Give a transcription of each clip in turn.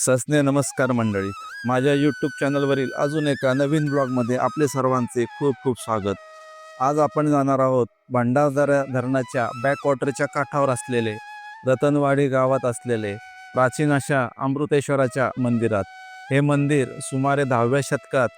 सस्ने नमस्कार मंडळी. माझ्या यूट्यूब चॅनलवरील अजून एका नवीन ब्लॉगमध्ये आपले सर्वांचे खूप खूप स्वागत. आज आपण जाणार आहोत भंडारदरा धरणाच्या बॅकवॉटरच्या काठावर असलेले रतनवाडी गावात असलेले प्राचीन अशा अमृतेश्वराच्या मंदिरात. हे मंदिर सुमारे दहाव्या शतकात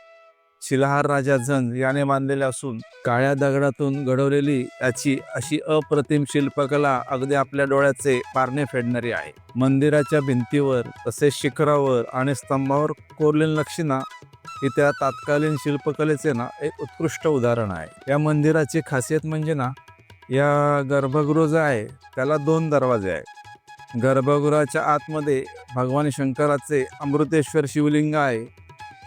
शिलाहार राजा झंग याने बांधलेले असून काळ्या दगडातून घडवलेली याची अशी अप्रतिम शिल्पकला अगदी आपल्या डोळ्याचे पारणे फेडणारी आहे. मंदिराच्या भिंतीवर तसेच शिखरावर आणि स्तंभावर कोरलेली नक्षीना ही त्या तात्कालीन शिल्पकलेचे ना एक उत्कृष्ट उदाहरण आहे. या मंदिराची खासियत म्हणजे ना या गर्भगृह जो आहे त्याला दोन दरवाजे आहेत. गर्भगृहाच्या आतमध्ये भगवान शंकराचे अमृतेश्वर शिवलिंग आहे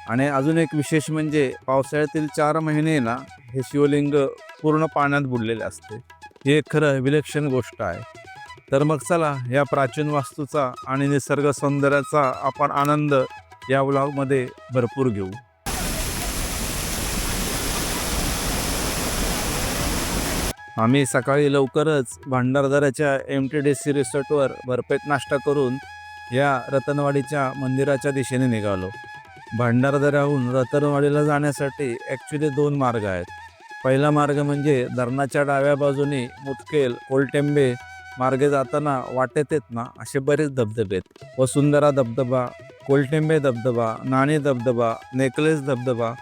आणि अजून एक विशेष म्हणजे पावसाळ्यातील चार महिने ना हे शिवलिंग पूर्ण पाण्यात बुडलेले असते. ही एक खरं विलक्षण गोष्ट आहे. तर मग चला या प्राचीन वास्तूचा आणि निसर्ग सौंदर्याचा आपण आनंद या व्लॉगमध्ये भरपूर घेऊ. आम्ही सकाळी लवकरच भांडारदऱ्याच्या एम टी डी सी रिसॉर्टवर भरपेट नाश्ता करून या रतनवाडीच्या मंदिराच्या दिशेने निघालो. भांडारदऱ्याहून रतनवाडीला जाण्यासाठी ॲक्च्युली दोन मार्ग आहेत. पहिला मार्ग म्हणजे धरणाच्या डाव्या बाजूने मुतकेल कोलटेंबे मार्गे जाताना वाटेत येत ना असे बरेच धबधबे आहेत. वसुंधरा धबधबा कोलटेंबे धबधबा नाणे धबधबा नेकलेस धबधबा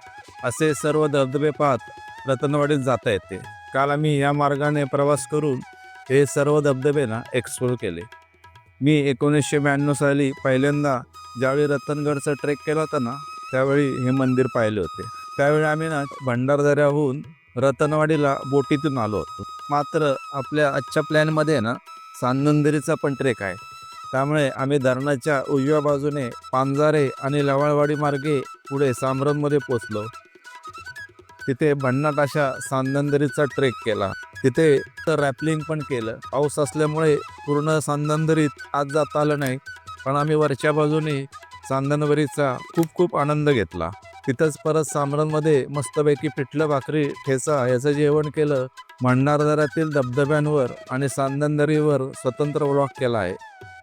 असे सर्व धबधबे पाहत रतनवाडीत जाता येते. काल आम्ही या मार्गाने प्रवास करून हे सर्व धबधबे ना एक्सप्लोर केले. मी एकोणीसशे ब्याण्णव साली पहिल्यांदा ज्यावेळी रतनगडचा ट्रेक केला होता ना त्यावेळी हे मंदिर पाहिले होते. त्यावेळी आम्ही ना भंडारदऱ्याहून रतनवाडीला बोटीतून आलो होतो. मात्र आपल्या आजच्या प्लॅनमध्ये ना सांदंदरीचा पण ट्रेक आहे. त्यामुळे आम्ही धरणाच्या उजव्या बाजूने पांजारे आणि लवाळवाडी मार्गे पुढे सामरनमध्ये पोचलो तिथे भन्नाट अशा सांदंदरीचा ट्रेक केला. तिथे तर रॅपलिंग पण केलं. पाऊस असल्यामुळे पूर्ण सांदनदरीत आज जाता आलं नाही. पण आम्ही वरच्या बाजूने चांदणवरीचा खूप खूप आनंद घेतला. तिथंच परत सामरणमध्ये मस्तपैकी पिठलं भाकरी ठेचा याचं जेवण केलं. भंडारदऱ्यातील धबधब्यांवर आणि सांदनदरीवर स्वतंत्र व्लॉग केला आहे.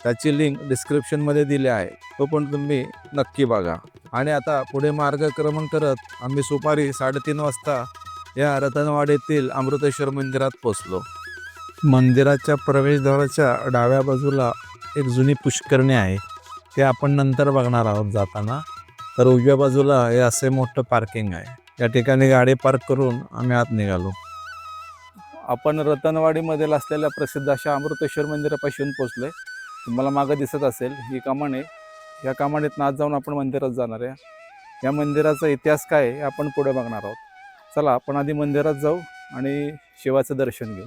त्याची लिंक डिस्क्रिप्शनमध्ये दिली आहे. तो पण तुम्ही नक्की बघा. आणि आता पुढे मार्गक्रमण करत आम्ही सुपारी साडेतीन वाजता या रतनवाडीतील अमृतेश्वर मंदिरात पोचलो मंदिराच्या प्रवेशद्वाराच्या डाव्या बाजूला एक जुनी पुष्करणी आहे. ते आपण नंतर बघणार आहोत जाताना. तर उजव्या बाजूला हे असे मोठं पार्किंग आहे. या ठिकाणी गाडी पार्क करून आम्ही आत निघालो. आपण रतनवाडीमधील असलेल्या प्रसिद्ध अशा अमृतेश्वर मंदिरापाशी येऊन पोचलोय तुम्हाला मागं दिसत असेल ही कमान आहे. या कमानीत नाच जाऊन आपण मंदिरात जाणार आहे. या मंदिराचा इतिहास काय आहे हे आपण पुढे बघणार आहोत. चला आपण आधी मंदिरात जाऊ आणि शिवाचं दर्शन घेऊ.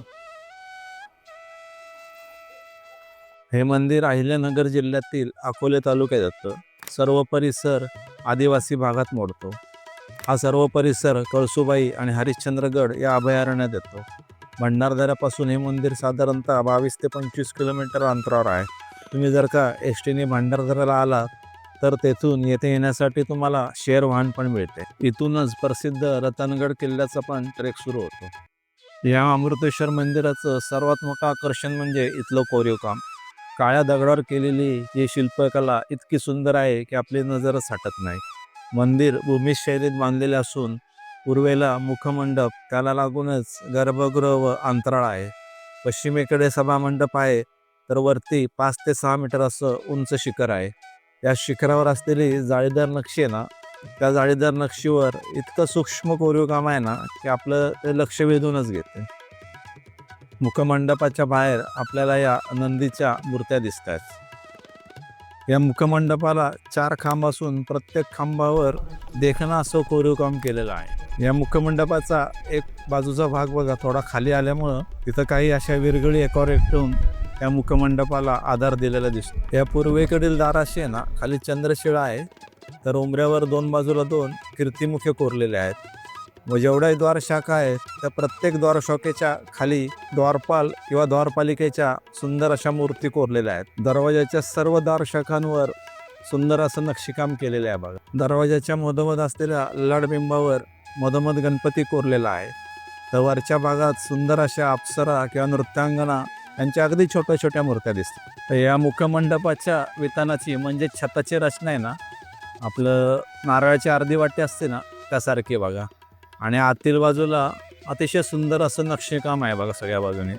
हे मंदिर अहिल्यानगर जिल्ह्यातील अकोले तालुक्यात येतं सर्व परिसर आदिवासी भागात मोडतो. हा सर्व परिसर कळसुबाई आणि हरिश्चंद्रगड या अभयारण्यात येतो. भंडारदऱ्यापासून हे मंदिर साधारणतः बावीस ते पंचवीस किलोमीटर अंतरावर आहे. तुम्ही जर का एस टीने भंडारदऱ्याला आलात तर तेथून येथे येण्यासाठी तुम्हाला शेअर वाहन पण मिळते. इथूनच प्रसिद्ध रतनगड किल्ल्याचा पण ट्रेक सुरू होतो. या अमृतेश्वर मंदिराचं सर्वात मोठं आकर्षण म्हणजे इथलं कोरीव काम काळ्या दगडावर केलेली ही शिल्पकला इतकी सुंदर आहे की आपली नजरच हटत नाही. मंदिर भूमी शैलीत बांधलेले असून पूर्वेला मुखमंडप त्याला लागूनच गर्भगृह व अंतराळ आहे. पश्चिमेकडे सभामंडप आहे तर वरती पाच ते सहा मीटर असं उंच शिखर आहे. या शिखरावर असलेली जाळीदार नक्षी आहे ना त्या जाळीदार नक्षीवर इतकं सूक्ष्म कोरीव काम आहे ना की आपलं ते लक्ष वेधूनच घेते. मुखमंडपाच्या बाहेर आपल्याला या नंदीच्या मूर्त्या दिसत आहेत या मुखमंडपाला चार खांब असून प्रत्येक खांबावर देखणं असं कोरीव काम केलेलं आहे. या मुखमंडपाचा एक बाजूचा भाग बघा थोडा खाली आल्यामुळं तिथं काही अशा विरगळी एकावर एकटून या मुखमंडपाला आधार दिलेला दिसतो. या पूर्वेकडील दाराशी आहे ना खाली चंद्रशिळा आहे. तर उमऱ्यावर दोन बाजूला दोन कीर्तिमुखे कोरलेले आहेत. व जेवढ्याही द्वारशाखा आहेत त्या प्रत्येक द्वारशाखेच्या खाली द्वारपाल किंवा द्वारपालिकेच्या सुंदर अशा मूर्ती कोरलेल्या आहेत. दरवाजाच्या सर्व द्वारशाखांवर सुंदर असं नक्षीकाम केलेलं आहे बघा. दरवाजाच्या मधोमध असलेल्या लडबिंबावर मधोमध गणपती कोरलेला आहे. तर वरच्या भागात सुंदर अशा अप्सरा किंवा नृत्यांगना त्यांच्या अगदी छोट्या छोट्या मूर्त्या दिसतात. तर या मुखमंडपाच्या वितानाची म्हणजे छताची रचना आहे ना आपलं नारळाची अर्धी वाटी असते ना त्यासारखी बघा. आणि आतील बाजूला अतिशय सुंदर असं नक्षीकाम आहे बघा सगळ्या बाजूने.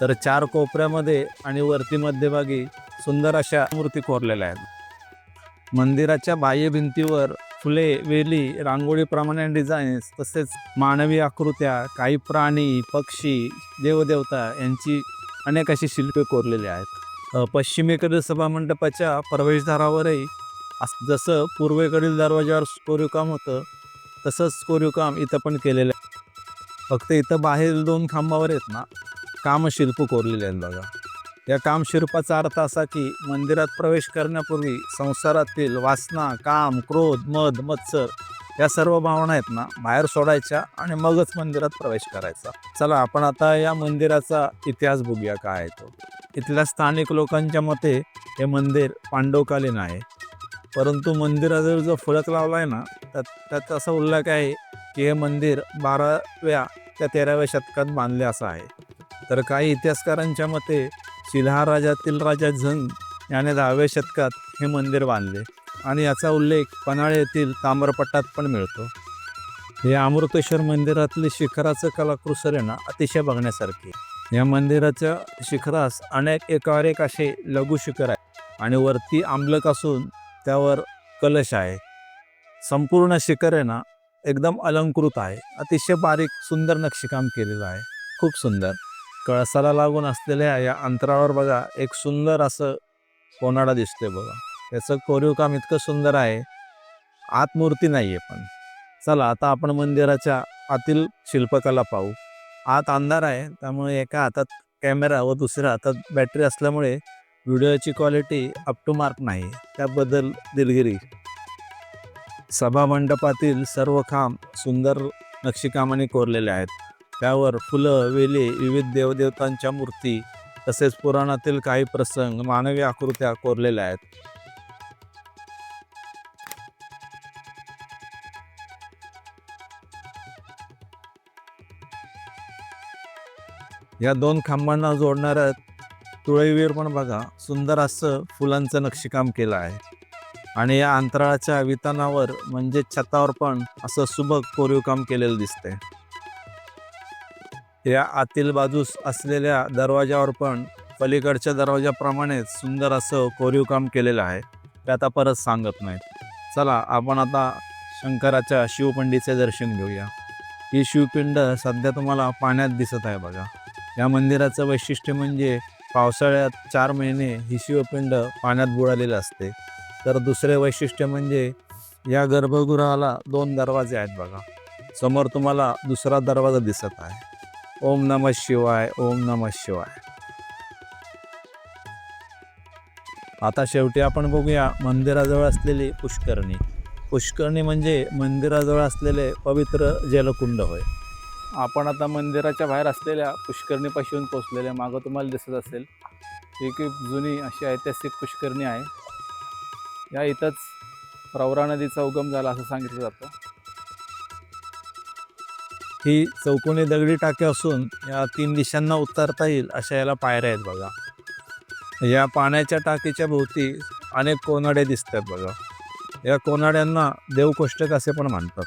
तर चार कोपऱ्यामध्ये आणि वरती मध्यभागी सुंदर अशा मूर्ती कोरलेल्या आहेत. मंदिराच्या बाह्य भिंतीवर फुले वेली रांगोळीप्रमाणे डिझाईन्स तसेच मानवी आकृत्या काही प्राणी पक्षी देवदेवता यांची अनेक अशी शिल्पे कोरलेली आहेत. पश्चिमेकडील सभामंडपाच्या प्रवेशद्वारावरही जसं पूर्वेकडील दरवाज्यावर कोरीवकाम होतं तसंच कोरीवकाम इथं पण केलेलं आहे. फक्त इथं बाहेर दोन खांबावर आहेत ना कामशिल्प कोरलेले आहेत बघा. या कामशिल्पाचा अर्थ असा की मंदिरात प्रवेश करण्यापूर्वी संसारातील वासना काम क्रोध मध मत्सर या सर्व भावना आहेत ना बाहेर सोडायच्या आणि मगच मंदिरात प्रवेश करायचा. चला आपण आता या मंदिराचा इतिहास बघूया काय आहे तो. इथल्या स्थानिक लोकांच्या मते हे मंदिर पांडवकालीन आहे. परंतु मंदिराजवळ जो फलक लावला आहे ना त्यात त्यात असा उल्लेख आहे की हे मंदिर बाराव्या त्या तेराव्या शतकात बांधले असं आहे. तर काही इतिहासकारांच्या मते शिल्हार राजातील राजा झंग याने दहाव्या शतकात हे मंदिर बांधले. आणि याचा उल्लेख पन्हाळे येथील ताम्रपट्टात पण मिळतो. हे अमृतेश्वर मंदिरातले शिखराचं कलाकृसर आहे ना अतिशय बघण्यासारखे. या मंदिराच्या शिखरास अनेक एकावर एक असे लघु शिखर आहे आणि वरती आंबलक असून त्यावर कलश आहे. संपूर्ण शिखर आहे ना एकदम अलंकृत आहे. अतिशय बारीक सुंदर नक्षीकाम केलेलं आहे. खूप सुंदर. कळसाला लागून असलेल्या या अंतरावर बघा एक सुंदर असं कोनाडा दिसतोय बघा. त्याचं कोरीव काम इतकं सुंदर आहे. आत मूर्ती नाही आहे पण. चला आता आपण मंदिराच्या आतील शिल्पकला पाहू. आत अंधार आहे त्यामुळे एका हातात कॅमेरा व दुसऱ्या हातात बॅटरी असल्यामुळे व्हिडिओची क्वालिटी अप टू मार्क नाही त्याबद्दल दिलगिरी. सभामंडपातील सर्व खांब सुंदर नक्षीकामाने कोरलेले आहेत. त्यावर फुलं वेले विविध देवदेवतांच्या मूर्ती तसेच पुराणातील काही प्रसंग मानवी आकृत्या कोरलेल्या आहेत. या दोन खांबांना जोडणाऱ्या तुळईवीर पण बघा सुंदर असं फुलांचं नक्षीकाम केलं आहे. आणि या अंतराळाच्या वितानावर म्हणजे छतावर पण असं सुबक कोरीव काम केलेलं दिसते या आतील बाजूस असलेल्या दरवाजावर पण पलीकडच्या दरवाजाप्रमाणेच सुंदर असं कोरीव काम केलेलं आहे. ते आता परत सांगत नाहीत. चला आपण आता शंकराच्या शिवपिंडीचे दर्शन घेऊया. ही शिवपिंड सध्या तुम्हाला पाण्यात दिसत आहे बघा. या मंदिराचं वैशिष्ट्य म्हणजे पावसाळ्यात चार महिने ही शिवपिंड पाण्यात बुडालेलं असते. तर दुसरे वैशिष्ट्य म्हणजे या गर्भगृहाला दोन दरवाजे आहेत बघा. समोर तुम्हाला दुसरा दरवाजा दिसत आहे. ओम नमः शिवाय ओम नमः शिवाय. आता शेवटी आपण बघूया मंदिराजवळ असलेली पुष्करणी. पुष्करणी म्हणजे मंदिराजवळ असलेले पवित्र जलकुंड होय. आपण आता मंदिराच्या बाहेर असलेल्या पुष्करणीपाशी येऊन पोचलेल्या मागं तुम्हाला दिसत असेल ही जुनी अशी ऐतिहासिक पुष्करणी आहे. या इथंच प्रवरा नदीचा उगम झाला असं सांगितलं जातं. ही चौकोनी दगडी टाके असून या तीन दिशांना उतरता येईल अशा याला पायऱ्या आहेत बघा. या पाण्याच्या टाकीच्या भोवती अनेक कोनाडे दिसतात बघा. या कोनाड्यांना देवकोष्टक असे पण म्हणतात.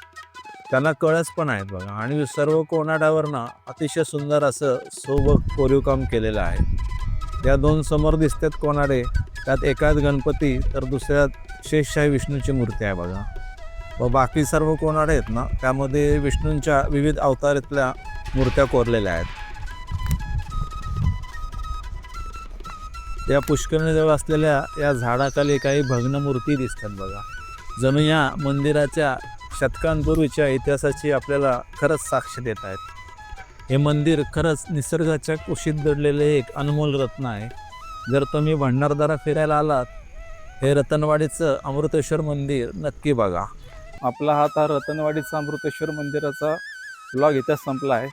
त्यांना कळस पण आहेत बघा. आणि सर्व कोनाड्यावर ना अतिशय सुंदर असं सोबत कोरीवकाम केलेलं आहे. या दोन समोर दिसतात कोनाडे त्यात एकाच गणपती तर दुसऱ्यात शेषशाही विष्णूची मूर्ती आहे बघा. व बाकी सर्व कोनाडे आहेत ना त्यामध्ये विष्णूंच्या विविध अवतारातल्या मूर्त्या कोरलेल्या आहेत. या पुष्करणीजवळ असलेल्या या झाडाखाली काही भग्न मूर्ती दिसतात बघा. जणू या मंदिराच्या शतकांपूर्वीच्या इतिहासाची आपल्याला खरंच साक्ष देत आहेत. हे मंदिर खरंच निसर्गाच्या कुशीत दडलेले एक अनमोल रत्न आहे. जर तुम्ही भंडारदारा फिरायला आलात हे रतनवाडीचं अमृतेश्वर मंदिर नक्की बघा. आपला हा आता रतनवाडीचा अमृतेश्वर मंदिराचा व्लॉग इथंच संपला आहे.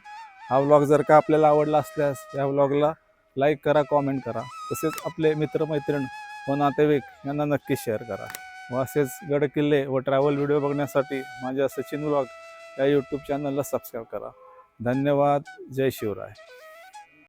हा व्लॉग जर का आपल्याला आवडला असल्यास या व्लॉगला लाईक करा कॉमेंट करा. तसेच आपले मित्रमैत्रीण व नातेवाईक यांना नक्की शेअर करा. व असेच गडकिल्ले व ट्रॅव्हल व्हिडिओ बघण्यासाठी माझ्या सचिन व्लॉग या यूट्यूब चॅनलला सबस्क्राईब करा. धन्यवाद. जय शिवराय.